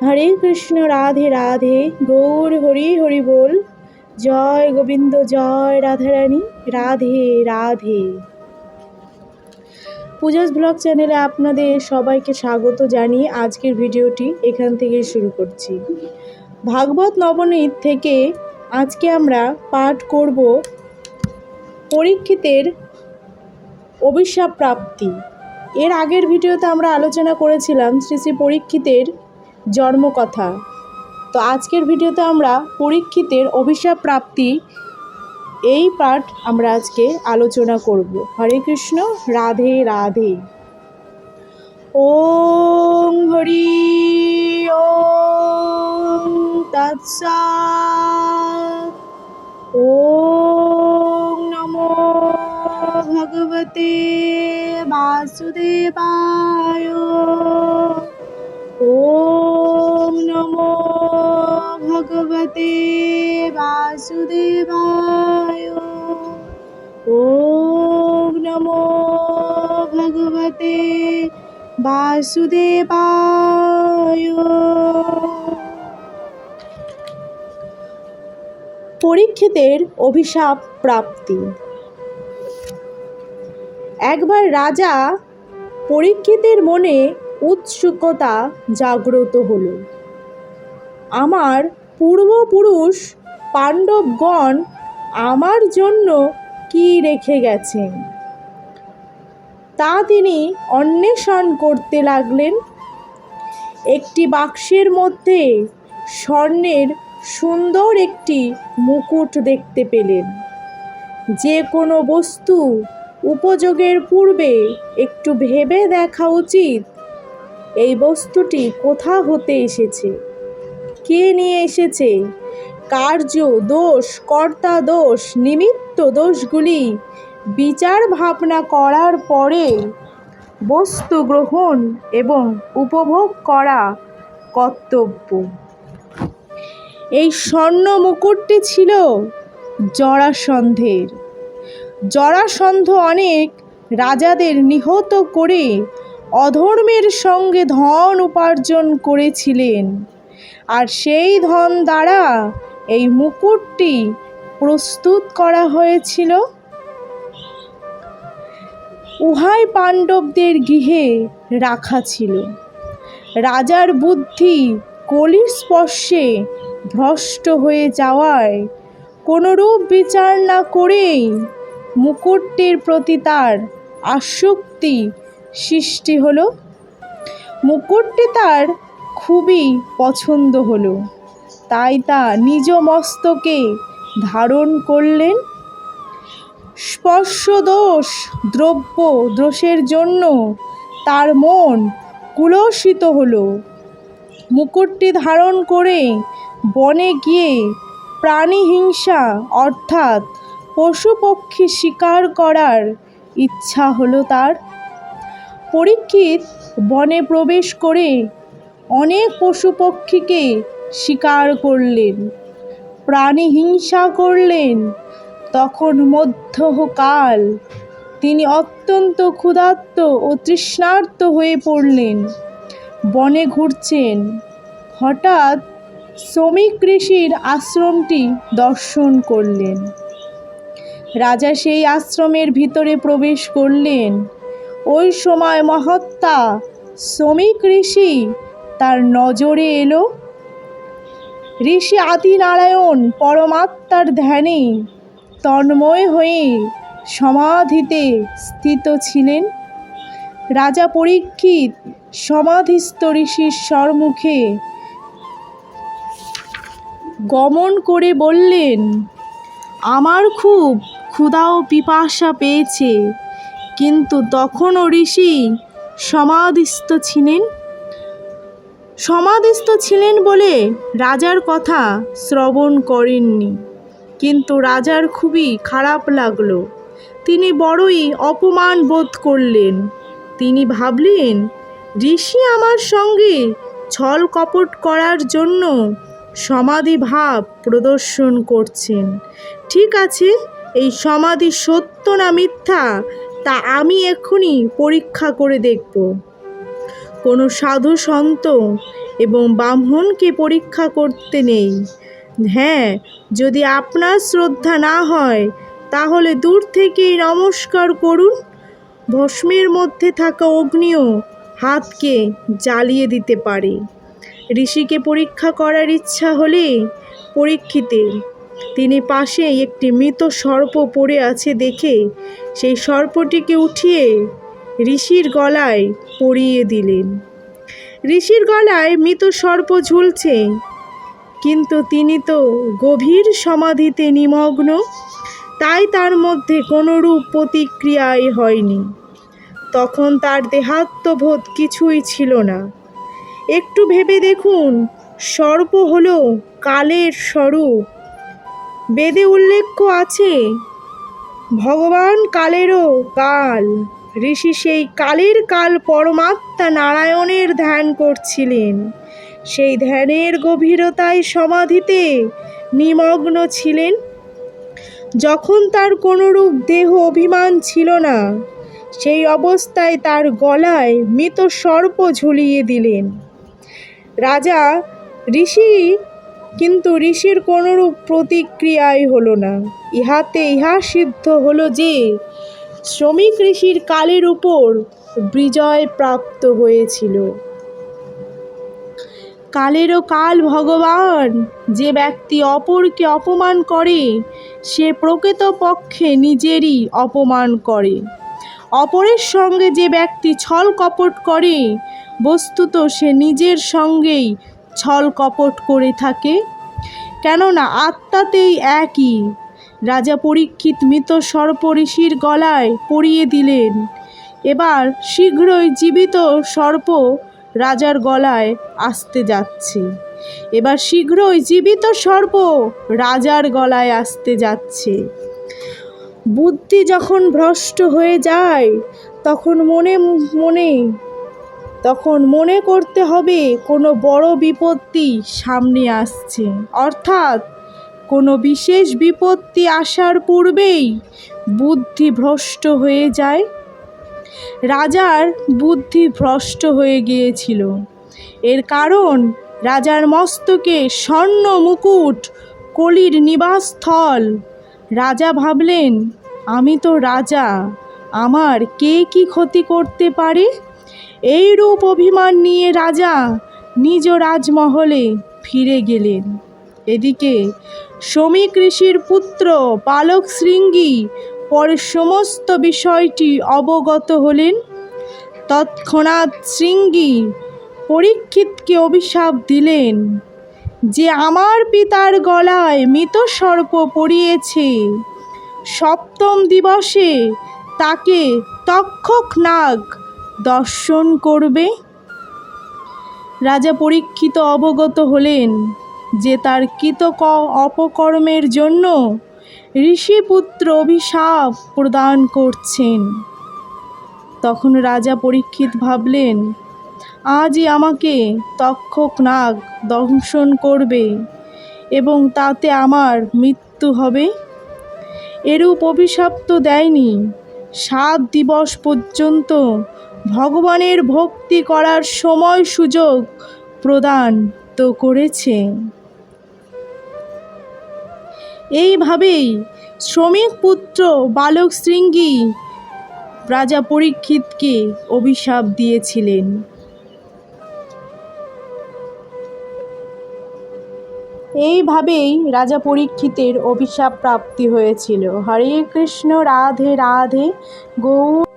হরে কৃষ্ণ, রাধে রাধে। গৌর, হরি হরি বল। জয় গোবিন্দ, জয় রাধারানী। রাধে রাধে। পূজাস ব্লগ চ্যানেলে আপনাদের সবাইকে স্বাগত জানিয়ে আজকের ভিডিওটি এখান থেকে শুরু করছি। ভাগবত নবনীত থেকে আজকে আমরা পাঠ করব পরীক্ষিতের অভিশাপ প্রাপ্তি। এর আগের ভিডিওতে আমরা আলোচনা করেছিলাম শ্রী শ্রী পরীক্ষিতের জন্মকথা। তো আজকের ভিডিওতে আমরা পরীক্ষিতের অভিশাপ প্রাপ্তি এই পাঠ আমরা আজকে আলোচনা করব। হরে কৃষ্ণ, রাধে রাধে। ওম হরি তৎসাৎ ওম নমো ভগবতে বাসুদেবায়। ভগবতে বাসুদেবায় ওম নমো ভগবতে বাসুদেবায় পরীক্ষিতের অভিশাপ প্রাপ্তি একবার রাজা পরীক্ষিতের মনে উৎসুকতা জাগ্রত হলো আমার পূর্বপুরুষ পাণ্ডবগণ আমার জন্য কি রেখে গেছেন? তা তিনি অন্বেষণ করতে লাগলেন। একটি বাক্সের মধ্যে স্বর্ণের সুন্দর একটি মুকুট দেখতে পেলেন। যে কোনো বস্তু উপযোগের পূর্বে একটু ভেবে দেখা উচিত। এই বস্তুটি কোথা হতে এসেছে? কে নিয়ে এসেছে? কার্য, দোষ, কর্তা দোষ, নিমিত্ত দোষগুলি বিচার ভাবনা করার পরে বস্তু গ্রহণ এবং উপভোগ করা কর্তব্য। এই স্বর্ণ মুকুটটি ছিল জরাসন্ধের। জরাসন্ধ অনেক রাজাদের নিহত করে অধর্মের সঙ্গে ধন উপার্জন করেছিলেন। আর সেই ধন দ্বারা এই মুকুটটি প্রস্তুত করা হয়েছিল। উহাই পাণ্ডবদের গৃহে রাখা ছিল। রাজার বুদ্ধি কলির স্পর্শে ভ্রষ্ট হয়ে যাওয়ায় কোনরূপ বিচার না করেই মুকুটটির প্রতি তার আসক্তি সৃষ্টি হলো। মুকুটটি তার খুবই পছন্দ হলো। তাই তা নিজ মস্তকে ধারণ করলেন। স্পর্শ দোষ দ্রব্য দোষের জন্য তার মন কুলসিত হলো। মুকুটটি ধারণ করে বনে গিয়ে প্রাণী হিংসা অর্থাৎ পশু পক্ষী শিকার করার ইচ্ছা হলো তার। পরীক্ষিত বনে প্রবেশ করে অনেক পশু পক্ষীকে শিকার করলেন প্রাণী হিংসা করলেন। তখন মধ্যকাল তিনি অত্যন্ত ক্ষুধার্ত ও তৃষ্ণার্ত হয়ে পড়লেন। বনে ঘুরছেন। হঠাৎ শ্রমিক ঋষির আশ্রমটি দর্শন করলেন। রাজা সেই আশ্রমের ভিতরে প্রবেশ করলেন। ওই সময় মহাত্মা শ্রমিক ঋষি তার নজরে এলো। ঋষি আদিনারায়ণ পরমাত্মার ধ্যানে তন্ময় হয়ে সমাধিতে স্থিত ছিলেন। রাজা পরীক্ষিত সমাধিস্থ ঋষির সম্মুখে গমন করে বললেন, আমার খুব ক্ষুধা ও পিপাসা পেয়েছে, কিন্তু তখনও ঋষি সমাধিস্থ ছিলেন। সমাধিস্থ ছিলেন বলে রাজার কথা শ্রবণ করেননি। কিন্তু রাজার খুবই খারাপ লাগল। তিনি বড়ই অপমান বোধ করলেন। তিনি ভাবলেন, ঋষি আমার সঙ্গে ছল কপট করার জন্য সমাধি ভাব প্রদর্শন করছেন। ঠিক আছে, এই সমাধি সত্য না মিথ্যা তা আমি এক্ষুনি পরীক্ষা করে দেখব। কোনো সাধু সন্ত এবং ব্রাহ্মণকে পরীক্ষা করতে নেই। হ্যাঁ যদি আপনার শ্রদ্ধা না হয়, তাহলে দূর থেকেই নমস্কার করুন। ভস্মের মধ্যে থাকা অগ্নিও হাতকে জ্বালিয়ে দিতে পারে। ঋষিকে পরীক্ষা করার ইচ্ছা হলে পরীক্ষিতের তিনি পাশে একটি মৃত সর্প পড়ে আছে দেখে সেই সর্পটিকে উঠিয়ে ঋষির গলায় পরিয়ে দিলেন। ঋষির গলায় মৃত সর্প ঝুলছে, কিন্তু তিনি তো গভীর সমাধিতে নিমগ্ন, তাই তার মধ্যে কোনোরূপ প্রতিক্রিয়াই হয়নি। তখন তার দেহাত্মবোধ কিছুই ছিল না। একটু ভেবে দেখুন, সর্প হল কালের স্বরূপ। বেদে উল্লেখ্য আছে, ভগবান কালেরও কাল। ঋষি সেই কালের কাল পরমাত্মা নারায়ণের ধ্যান করছিলেন। সেই ধ্যানের গভীরতায় সমাধিতে নিমগ্ন ছিলেন। যখন তার কোনোরূপ দেহ অভিমান ছিল না, সেই অবস্থায় তার গলায় মৃত সর্প ঝুলিয়ে দিলেন। রাজা, ঋষি কিন্তু ঋষির কোনোরূপ প্রতিক্রিয়াই হলো না। ইহাতে ইহা সিদ্ধ হলো যে শ্রমিক ঋষির কালের উপর বিজয় প্রাপ্ত হয়েছিল। কালেরও কাল ভগবান, যে ব্যক্তি অপরকে অপমান করে, সে প্রকৃতপক্ষে নিজেরই অপমান করে। অপরের সঙ্গে যে ব্যক্তি ছল কপট করে, বস্তুত সে নিজের সঙ্গেই ছল কপট করে থাকে। কেননা আত্মাতেই একই রাজা পরীক্ষিত মৃত সর্প ঋষির গলায় পরিয়ে দিলেন। এবার শীঘ্রই জীবিত সর্প রাজার গলায় আসতে যাচ্ছে। এবার শীঘ্রই জীবিত সর্প রাজার গলায় আসতে যাচ্ছে। বুদ্ধি যখন ভ্রষ্ট হয়ে যায়, তখন মনে মনে, তখন মনে করতে হবে কোনো বড় বিপত্তি সামনে আসছে। অর্থাৎ কোনো বিশেষ বিপত্তি আসার পূর্বেই বুদ্ধি ভ্রষ্ট হয়ে যায়। রাজার বুদ্ধি ভ্রষ্ট হয়ে গিয়েছিল। এর কারণ, রাজার মস্তকে স্বর্ণ মুকুট, কলির নিবাসস্থল। রাজা ভাবলেন, আমি তো রাজা, আমার কে কি ক্ষতি করতে পারে? এই রূপ অভিমান নিয়ে রাজা নিজ রাজমহলে ফিরে গেলেন। এদিকে শ্রমিক ঋষির পুত্র পালক শৃঙ্গী পরে সমস্ত বিষয়টি অবগত হলেন। তৎক্ষণাৎ শৃঙ্গী পরীক্ষিতকে অভিশাপ দিলেন যে আমার পিতার গলায় মৃত সর্প পড়িয়েছে। সপ্তম দিবসে তাকে তক্ষক নাগ দর্শন করবে। রাজা পরীক্ষিত অবগত হলেন। যে তার কৃত অপকর্মের জন্য ঋষিপুত্র অভিশাপ প্রদান করছেন। তখন রাজা পরীক্ষিত ভাবলেন, আজই আমাকে তক্ষক নাগ দংশন করবে এবং তাতে আমার মৃত্যু হবে। এরূপ অভিশাপ তো দেয়নি। সাত দিবস পর্যন্ত ভগবানের ভক্তি করার সময় সুযোগ প্রদান তো করেছে। এইভাবেই শ্রমিক পুত্র বালক শৃঙ্গী রাজা পরীক্ষিতকে অভিশাপ দিয়েছিলেন। এইভাবেই রাজা পরীক্ষিতের অভিশাপ প্রাপ্তি হয়েছিল। হরে কৃষ্ণ, রাধে রাধে গৌ